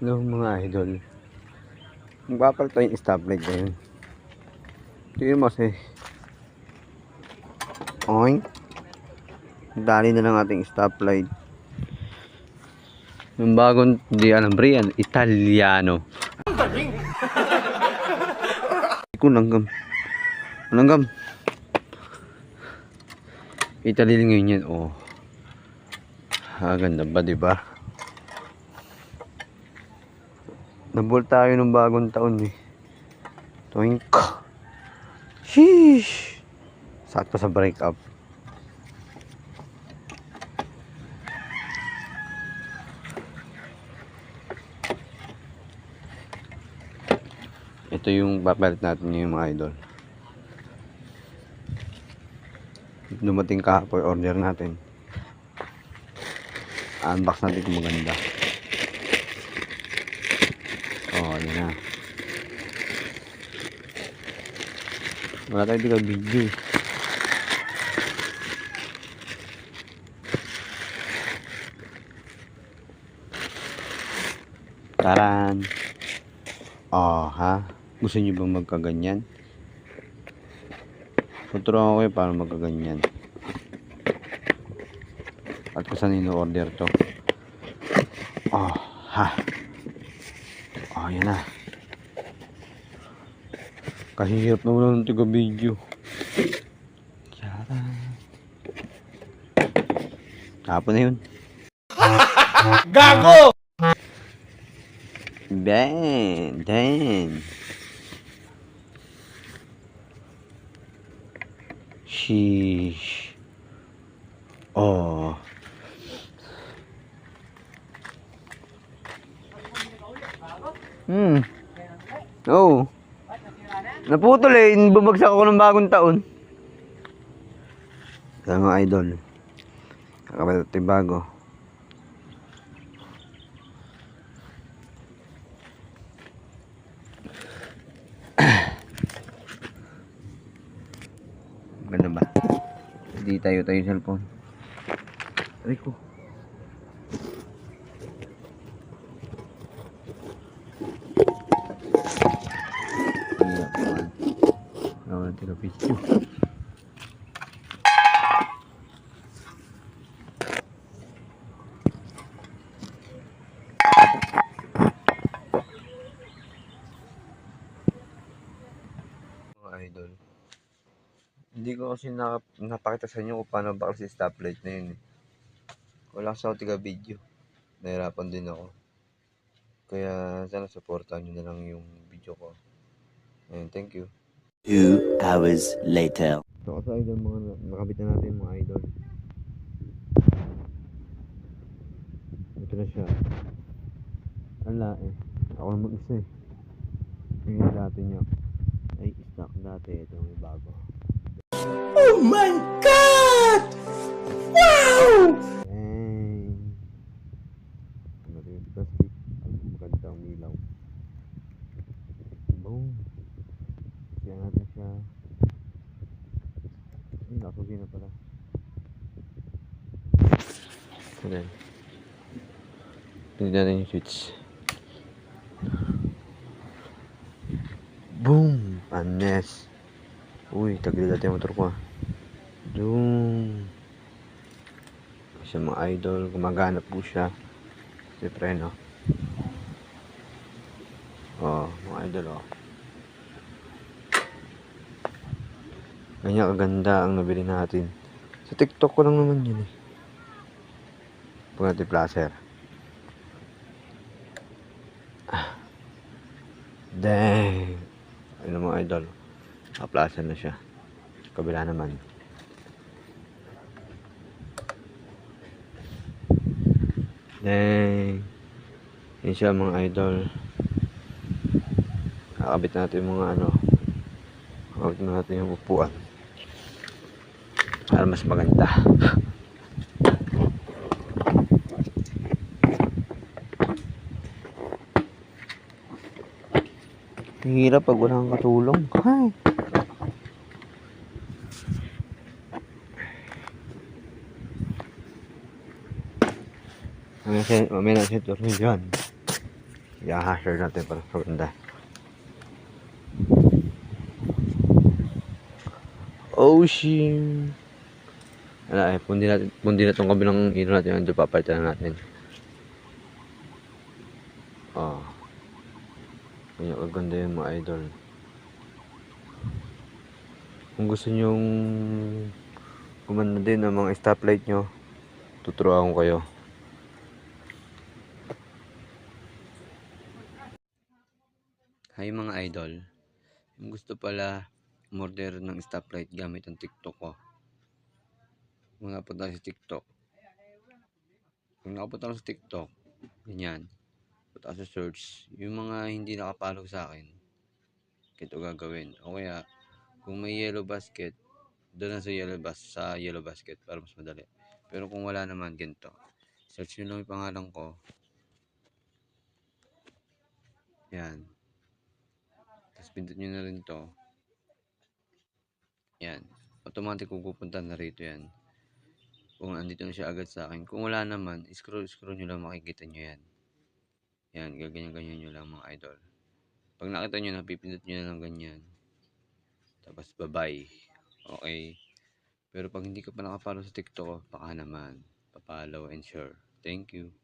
Hello mga idol. Magpapalit tayo yung stoplight na yun. Tingnan mo kasi. Oink. Dali na lang ating stoplight. Yung bagong, di alam bre yan, Italiano. Ko langgam. Langgam. Italy ngayon yan, oh. Ah, ganda ba, di ba? Nabol tayo ng bagong taon eh. Toink. Sheesh. Sakto sa break up. Ito yung papalit natin yung mga idol. Dumating kahapon order natin. Unbox natin kung maganda. Yun na. Wala tayo dito video. Taran. Oh, ha? Gusto niyo bang magkaganyan? Tuturuan ko kayo paano magkaganyan. At kung saan ino-order to. Oh, ha? Oh, yan na. Kahirap na wala ng tiga video. Tara. Tapon na yun. Gago! Ben, Dan. Sheesh. Hmm. Oh. Naputol eh. Bumagsak ako ng bagong taon. Kaya mga idol. Kakapalit ito bago. Ganda ba? Hindi tayo tayo cellphone. Aray ko. Hirap naman. Na. Mga idol. Hindi ko kasi nap napakita sa inyo kung paano ba kasi stoplight na yun eh. Wala kasi ako tiga video. Nahirapan din ako. Kaya sana supportahan nyo na lang yung video ko. Ayun, thank you. Two hours later. So kasi idol mga nakabit na natin mga idol. Ito na siya. Ala eh. Ako na mag-isa eh. Yung dati niya. Ay, stock dati. Ito yung bago. Oh my God! Wow! Dang. Ano rin yung plastic? Ang maganda ang ilaw. Boom. Kaya natin siya. Ay, nasugi na pala. Ayan. Tingnan natin yung switch. Boom! Anes. Uy, tagli dati yung motor ko ah. Boom! Siya mga idol, gumagana po siya. Si preno. Oh, mga idol oh. Ganyan kaganda ang nabili natin. Sa TikTok ko lang naman yun eh. Pag natin placer. Dang! Ayun mga idol. Nakaplacer na siya. Kabila naman. Dang! Yan siya mga idol. Nakakabit natin yung mga ano. Nakakabit natin yung upuan. Para mas maganda. hirap pag wala katulong. Hi! Mamaya na siya tornilyo yan. i-share natin para maganda. Ocean. Ano eh, pundi natin, pundi na itong kabilang ilaw natin. Ando papalitan na natin. Oh. Kanya kaganda yun mga idol. Kung gusto nyong gumanda din ang mga stoplight nyo, tuturuan ko kayo. Hi mga idol. Kung gusto pala umorder ng stoplight gamit ang TikTok ko. Kung napunta sa TikTok. Kung nakapunta ka sa TikTok, ganyan. Punta sa search. Yung mga hindi nakapalo sa akin, ito gagawin. O kaya, kung may yellow basket, doon sa yellow bas sa yellow basket para mas madali. Pero kung wala naman ganito, search nyo lang yung pangalan ko. Yan. Tapos pindot nyo na rin to. Yan. Automatic pupunta na rito yan. Kung andito na siya agad sa akin. Kung wala naman, scroll scroll nyo lang makikita nyo yan. Yan, gaganyan-ganyan nyo lang mga idol. Pag nakita nyo na, pipindot nyo na lang ganyan. Tapos bye-bye. Okay. Pero pag hindi ka pa nakapalo sa TikTok baka naman. Papalo and share. Thank you.